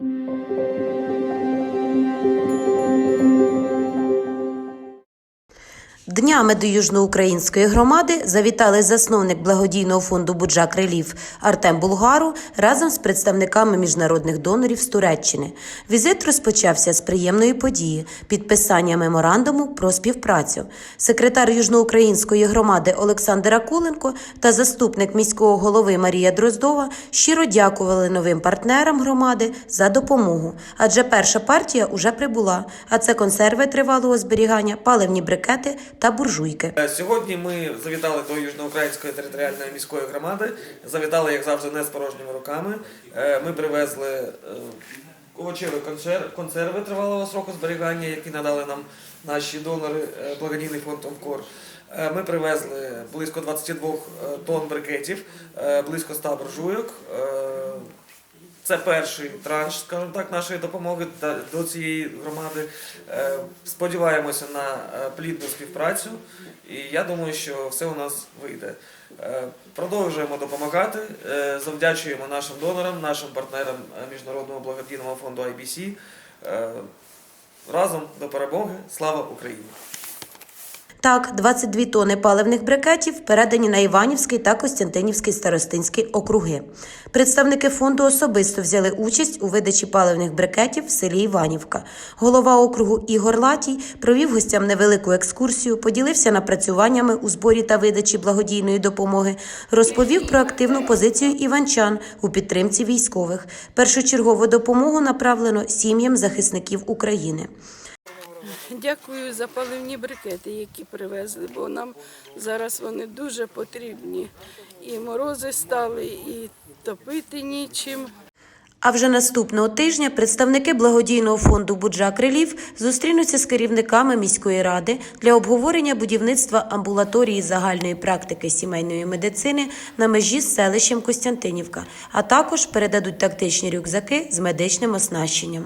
Música Днями до Южноукраїнської громади завітали засновник благодійного фонду Буджак Реліф Артем Булгару разом з представниками міжнародних донорів з Туреччини. Візит розпочався з приємної події підписання меморандуму про співпрацю. Секретар Южноукраїнської громади Олександр Акуленко та заступник міського голови Марія Дроздова щиро дякували новим партнерам громади за допомогу. Адже перша партія уже прибула. А це консерви тривалого зберігання, паливні брикети та буржуйки. Е, Сьогодні ми завітали до Южноукраїнської територіальної міської громади. Завітали, як завжди, не з порожніми руками. Е, Ми привезли е, овочеві консерви тривалого сроку зберігання, які надали нам наші донори благодійний фонд Омкор. Ми привезли близько 22 тонн брикетів, близько 100 буржуйок. Це перший транш, скажімо так, нашої допомоги до цієї громади. Е, Сподіваємося на е, плідну співпрацю, і я думаю, що все у нас вийде. Е, Продовжуємо допомагати, завдячуємо нашим донорам, нашим партнерам Міжнародного благодійного фонду IBC. Разом до перемоги. Слава Україні! Так, 22 тони паливних брикетів передані на Іванівський та Костянтинівський старостинські округи. Представники фонду особисто взяли участь у видачі паливних брикетів в селі Іванівка. Голова округу Ігор Латій провів гостям невелику екскурсію, поділився напрацюваннями у зборі та видачі благодійної допомоги, розповів про активну позицію іванчан у підтримці військових. Першочергову допомогу направлено сім'ям захисників України. Дякую за паливні брикети, які привезли, бо нам зараз вони дуже потрібні. І морози стали, і топити нічим. А вже наступного тижня представники благодійного фонду Буджак Реліф зустрінуться з керівниками міської ради для обговорення будівництва амбулаторії загальної практики сімейної медицини на межі з селищем Костянтинівка, а також передадуть тактичні рюкзаки з медичним оснащенням.